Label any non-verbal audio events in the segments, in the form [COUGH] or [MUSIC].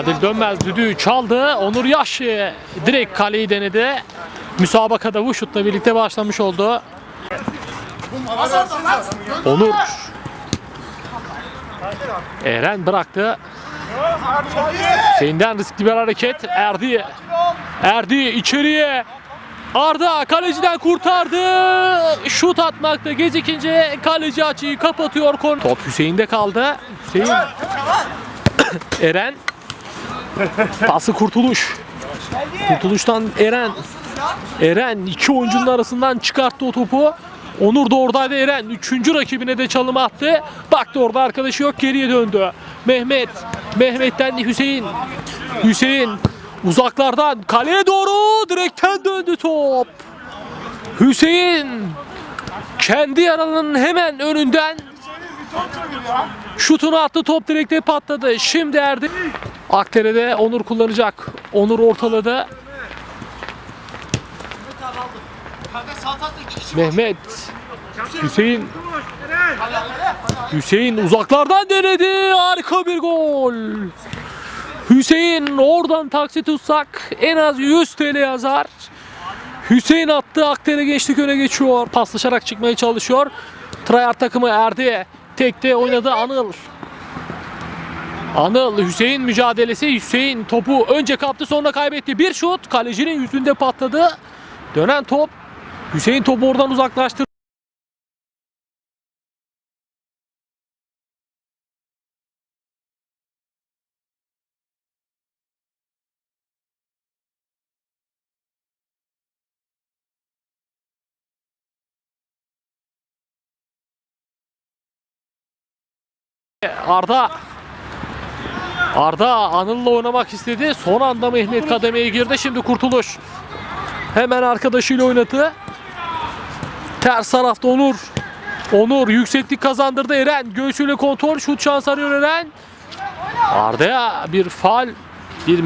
Adil Dönmez düdüğü çaldı. Onur Yaşlı direkt kaleyi denedi. Müsabakada bu şutla birlikte başlamış oldu. Onur Eren bıraktı. Hüseyin'den riskli bir hareket. Erdi. Erdi içeriye. Arda kaleciden kurtardı. Şut atmakta gecikince kaleci açıyı kapatıyor. Top Hüseyin'de kaldı. Hüseyin. [COUGHS] Eren. Pası Kurtuluş. Kurtuluş'tan Eren. Eren iki oyuncunun arasından çıkarttı o topu. Onur da oradaydı Eren. Üçüncü rakibine de çalım attı. Baktı orada arkadaşı yok geriye döndü. Mehmet. Mehmet'ten Hüseyin. Hüseyin uzaklardan kaleye doğru direkten döndü top. Hüseyin kendi yaralının hemen önünden şutunu attı top direkte patladı. Şimdi Erdi. Aktere'de Onur kullanacak. Onur ortaladı. Mehmet Hüseyin Hüseyin uzaklardan denedi. Harika bir gol. Hüseyin oradan taksi tutsak en az 100 TL yazar. Hüseyin attı. Akdere geçtik öne geçiyor. Paslaşarak çıkmaya çalışıyor. Trayart takımı Erdi. Tekte oynadı Anıl. Anıl Hüseyin mücadelesi. Hüseyin topu önce kaptı sonra kaybetti. Bir şut kalecinin yüzünde patladı. Dönen top. Hüseyin topu oradan uzaklaştırdı. Arda Arda Anıl'la oynamak istedi. Son anda Mehmet kademeye girdi. Şimdi Kurtuluş. Hemen arkadaşıyla oynadı. Ters tarafta Onur. Onur yükseklik kazandırdı Eren. Göğsüyle kontrol. Şut şans arıyor Eren. Arda'ya bir faal bir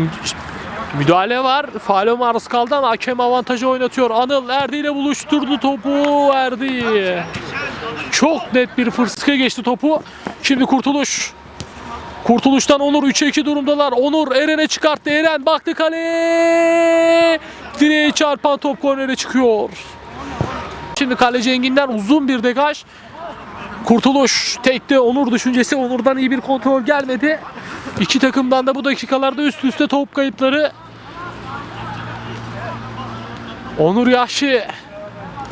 müdahale var. Faale maruz kaldı ama hakem avantajı oynatıyor. Anıl Erdi ile buluşturdu topu. Erdi. Çok net bir fırsatı geçti topu. Şimdi Kurtuluş. Kurtuluş'tan Onur 3'e 2 durumdalar. Onur Eren'e çıkarttı. Eren baktı kaleye. Direğe çarpan top kornere çıkıyor. Şimdi kaleci Engin'den uzun bir degaj. Kurtuluş tekte Onur düşüncesi. Onur'dan iyi bir kontrol gelmedi. İki takımdan da bu dakikalarda üst üste top kayıpları. Onur Yaşlı.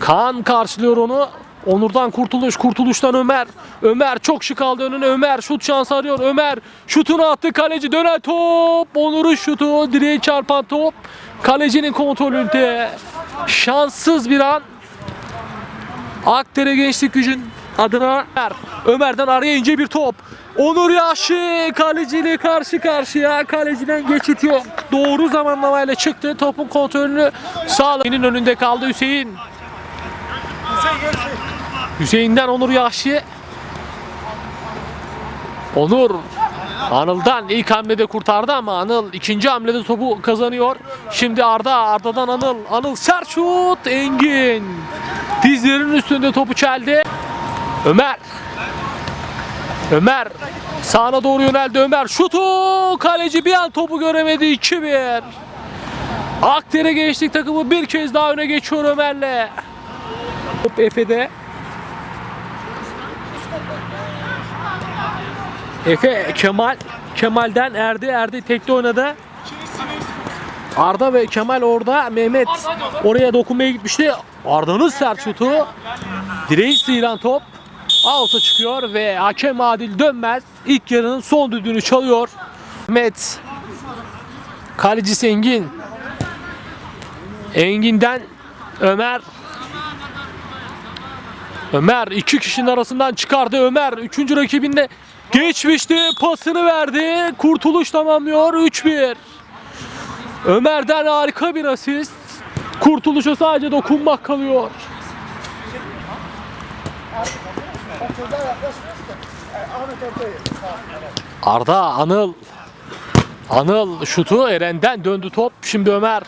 Kaan karşılıyor onu. Onur'dan kurtuluş, kurtuluştan Ömer. Ömer çok şık aldı önüne. Ömer şut şansı arıyor. Ömer şutunu attı kaleci. Dönen top. Onur'un şutu. Direğe çarpan top. Kalecinin kontrolünde. Şanssız bir an. Akdere Gençlik Gücün adına Ömer. Ömer'den araya ince bir top. Onur Yaşlı kaleciyle karşı karşıya. Kaleciden geçit. Doğru zamanlamayla çıktı. Topun kontrolünü sağladı. önünde kaldı Hüseyin. Hüseyin'den Onur Yaşlı. Onur Anıl'dan ilk hamlede kurtardı ama Anıl ikinci hamlede topu kazanıyor. Şimdi Arda, Arda'dan Anıl. Anıl sert şut. Engin. Dizlerinin üstünde topu çeldi. Ömer. Ömer. Sağına doğru yöneldi Ömer. Şutu. Kaleci bir an topu göremedi. 2-1. Akdere geçtik takımı bir kez daha öne geçiyor Ömer'le. Top Efe'de. Efe Kemal Kemal'den Erdi Erdi tekte oynadı. Arda ve Kemal orada Mehmet oraya dokunmaya gitmişti. Arda'nın sert şutu. Direği sıyıran top alta çıkıyor ve hakem Adil Dönmez ilk yarının son düdüğünü çalıyor. Mehmet kalecisi Engin Engin'den Ömer Ömer iki kişinin arasından çıkardı Ömer. Üçüncü rakibinde geçmişti. Pasını verdi. Kurtuluş tamamlıyor. 3-1. Ömer'den harika bir asist. Kurtuluşa sadece dokunmak kalıyor. Arda Anıl Anıl şutu Eren'den döndü top. Şimdi Ömer.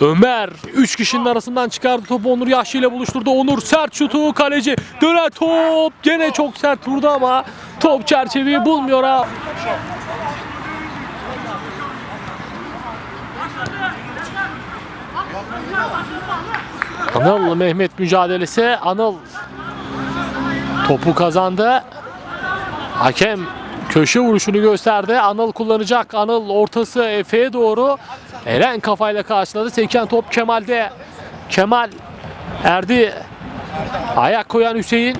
Ömer 3 kişinin arasından çıkardı topu Onur Yahşi ile buluşturdu. Onur sert şutu kaleci. Döner top. Gene çok sert vurdu ama top çerçeveyi bulmuyor ha. Anıl Mehmet mücadelesi. Anıl topu kazandı. Hakem köşe vuruşunu gösterdi. Anıl kullanacak. Anıl ortası Efe'ye doğru. Eren kafayla karşıladı. Seken top Kemal'de. Kemal Erdi. Ayak koyan Hüseyin.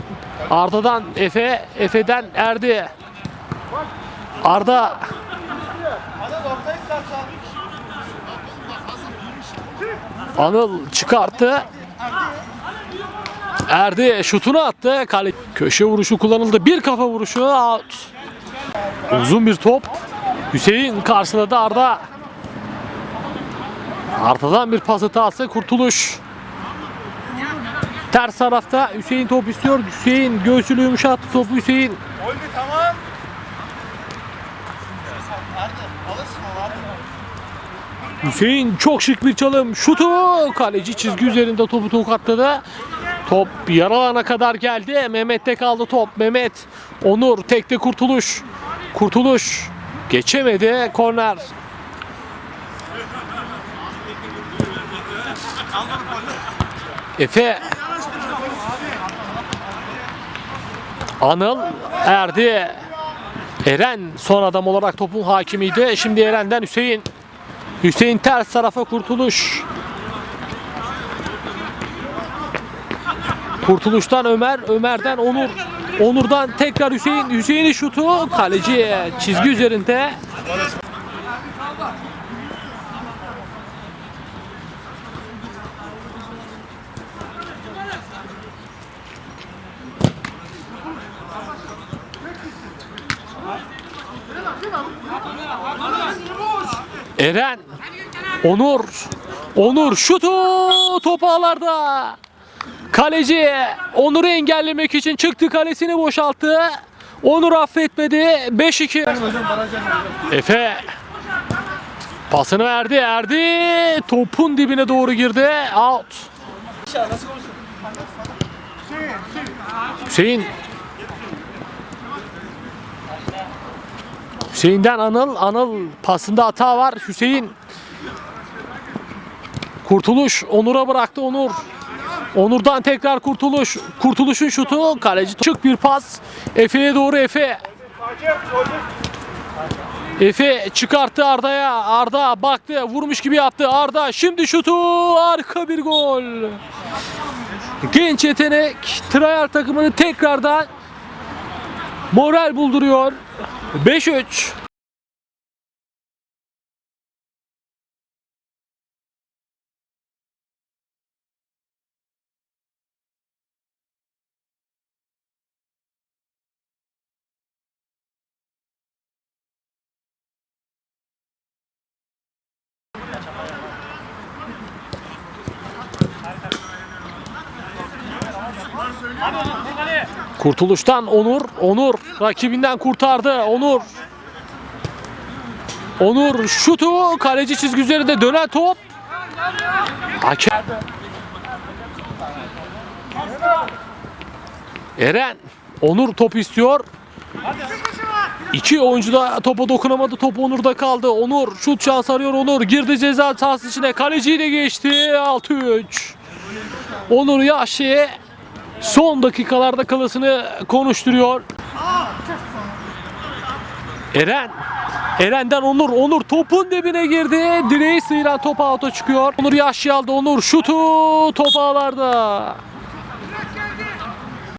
Arda'dan Efe. Efe'den Erdi. Arda Anıl çıkarttı. Erdi şutunu attı. Kale köşe vuruşu kullanıldı. Bir kafa vuruşu out. Uzun bir top. Hüseyin karşıladı Arda. Arda'dan bir pas hatası kurtuluş. Ters tarafta Hüseyin top istiyor. Hüseyin göğsünü yumuşattı topu Hüseyin. Oldu tamam. Hüseyin çok şık bir çalım. Şutu kaleci çizgi üzerinde topu tokatladı. Top yaralana kadar geldi. Mehmet'te kaldı top. Mehmet, Onur, tekte kurtuluş. Kurtuluş geçemedi. Korner. Efe Anıl Erdi Eren son adam olarak topun hakimiydi. Şimdi Eren'den Hüseyin Hüseyin ters tarafa kurtuluş. Kurtuluştan Ömer, Ömer'den Onur. Onur'dan tekrar Hüseyin. Hüseyin'in şutu kaleci çizgi üzerinde. Eren Onur Onur şutu top ağlarda. Kaleci Onur'u engellemek için çıktı kalesini boşalttı. Onur affetmedi. 5-2. Efe pasını verdi. Erdi. Topun dibine doğru girdi. Out. Hüseyin Hüseyin'den Anıl. Anıl pasında hata var. Hüseyin Kurtuluş Onur'a bıraktı Onur. Onur'dan tekrar Kurtuluş. Kurtuluş'un şutu. Kaleci çık bir pas. Efe'ye doğru Efe. Efe çıkarttı Arda'ya. Arda baktı. Vurmuş gibi yaptı. Arda şimdi şutu. Arka bir gol. Genç yetenek. Trial takımını tekrardan moral bulduruyor. 5-3. Kurtuluştan Onur. Onur rakibinden kurtardı. Onur. Onur şutu kaleci çizgi üzerinde dönen top. Hakem. Eren. Onur top istiyor. İki oyuncu da topa dokunamadı. Top Onur'da kaldı. Onur şut şans arıyor Onur. Girdi ceza sahası içine. Kaleciyi de geçti. 6-3. Onur Yaşi son dakikalarda kalasını konuşturuyor. Eren. Eren'den Onur. Onur topun dibine girdi. Direği sıyıran top out'a çıkıyor. Onur Yaşlı aldı. Onur şutu top ağlarda.